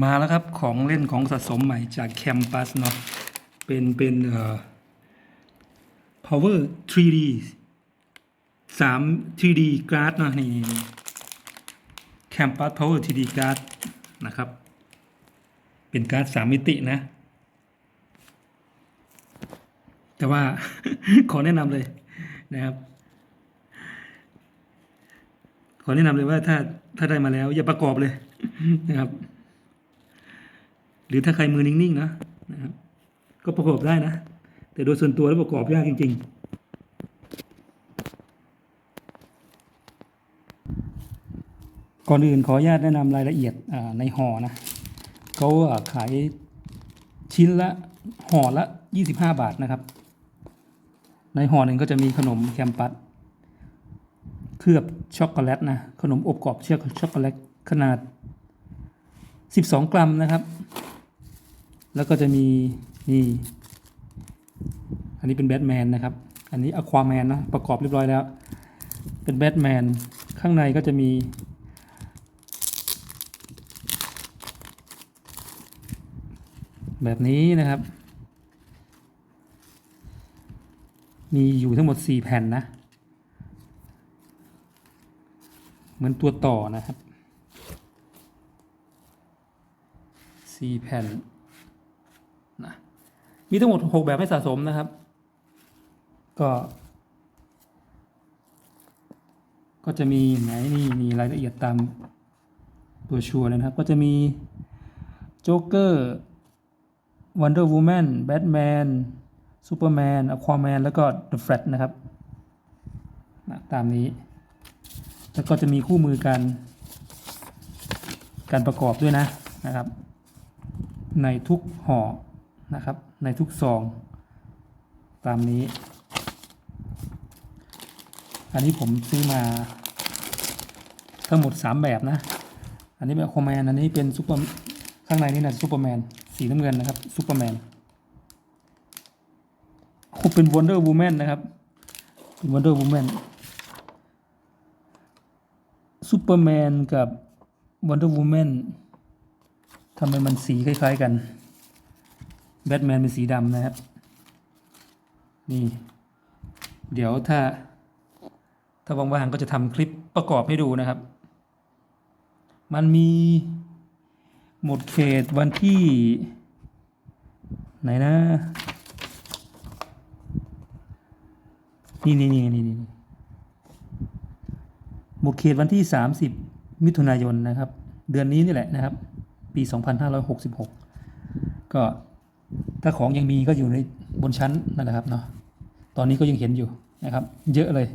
มาแล้วครับของเล่นของสะสมใหม่จากแคมปัสเนาะเป็นเป็นเอ่อ power 3D 3 3D card เนาะนี่แคมปัส power 3D card นะครับ เป็นการ์ดสามมิตินะ แต่ว่า ขอแนะนำเลยนะครับ ขอแนะนำเลยว่าถ้าถ้าได้มาแล้ว อย่าประกอบเลยนะครับ หรือถ้าใครมือนิ่งๆนะนะครับ ก็ประกอบได้นะ แต่โดยส่วนตัวแล้วประกอบยากจริง ๆก่อนอื่นขออนุญาตแนะนำรายละเอียดในห่อนะเขาอ่าขายชิ้นละห่อละ 25 บาทนะครับ ในห่อหนึ่งก็จะมีขนมแคมปัสเคลือบช็อกโกแลตนะขนมอบกรอบเชือกช็อกโกแลตขนาด 12 กรัมนะครับ แล้วก็จะมีนี่อันนี้เป็นแบทแมนนะครับ อันนี้อควาแมนนะประกอบเรียบร้อยแล้ว เป็นแบทแมนข้างในก็จะมี แบบนี้นะครับ มีอยู่ทั้งหมด 4 แผ่นนะ เหมือนตัวต่อนะครับ 4 แผ่น มีทั้งหมด6แบบให้สะสมนะครับ ก็ ก็จะมีไหนนี่มีรายละเอียดตามตัวชัวร์เลยนะครับ ก็จะมีโจ๊กเกอร์วันเดอร์วูแมนแบทแมนซูเปอร์แมนอควาแมนแล้วก็ The Flash นะครับตามนี้ แล้วก็จะมีคู่มือการ การประกอบด้วยนะนะครับ ในทุกห่อ นะครับ ในทุกซอง ตามนี้ อันนี้ผมซื้อมา ทั้งหมด 3 แบบนะ อันนี้เป็นคอมแมนอันนี้เป็นซูเปอร์ข้างในนี่นะซูเปอร์แมนสีน้ำเงินนะครับซูเปอร์แมนโอ้เป็นวันเดอร์วูแมนนะครับวันเดอร์วูแมนซูเปอร์แมนกับวันเดอร์วูแมนทำไมมันสีคล้าย ๆ กัน แบทแมนเป็นสีดำนะครับ นี่ เดี๋ยวถ้า ถ้าว่างๆก็จะทำคลิปประกอบให้ดูนะครับ มันมีหมดเขตวันที่ ไหนนะ นี่นี่นี่นี่นี่หมดเขตวันที่ 30 มิถุนายนนะครับ เดือนนี้นี่แหละนะครับ ปี 2566 ก็ ถ้าของยังมีก็อยู่ในบนชั้นนั่นแหละครับเนาะตอนนี้ก็ยังเห็นอยู่นะครับ เยอะเลย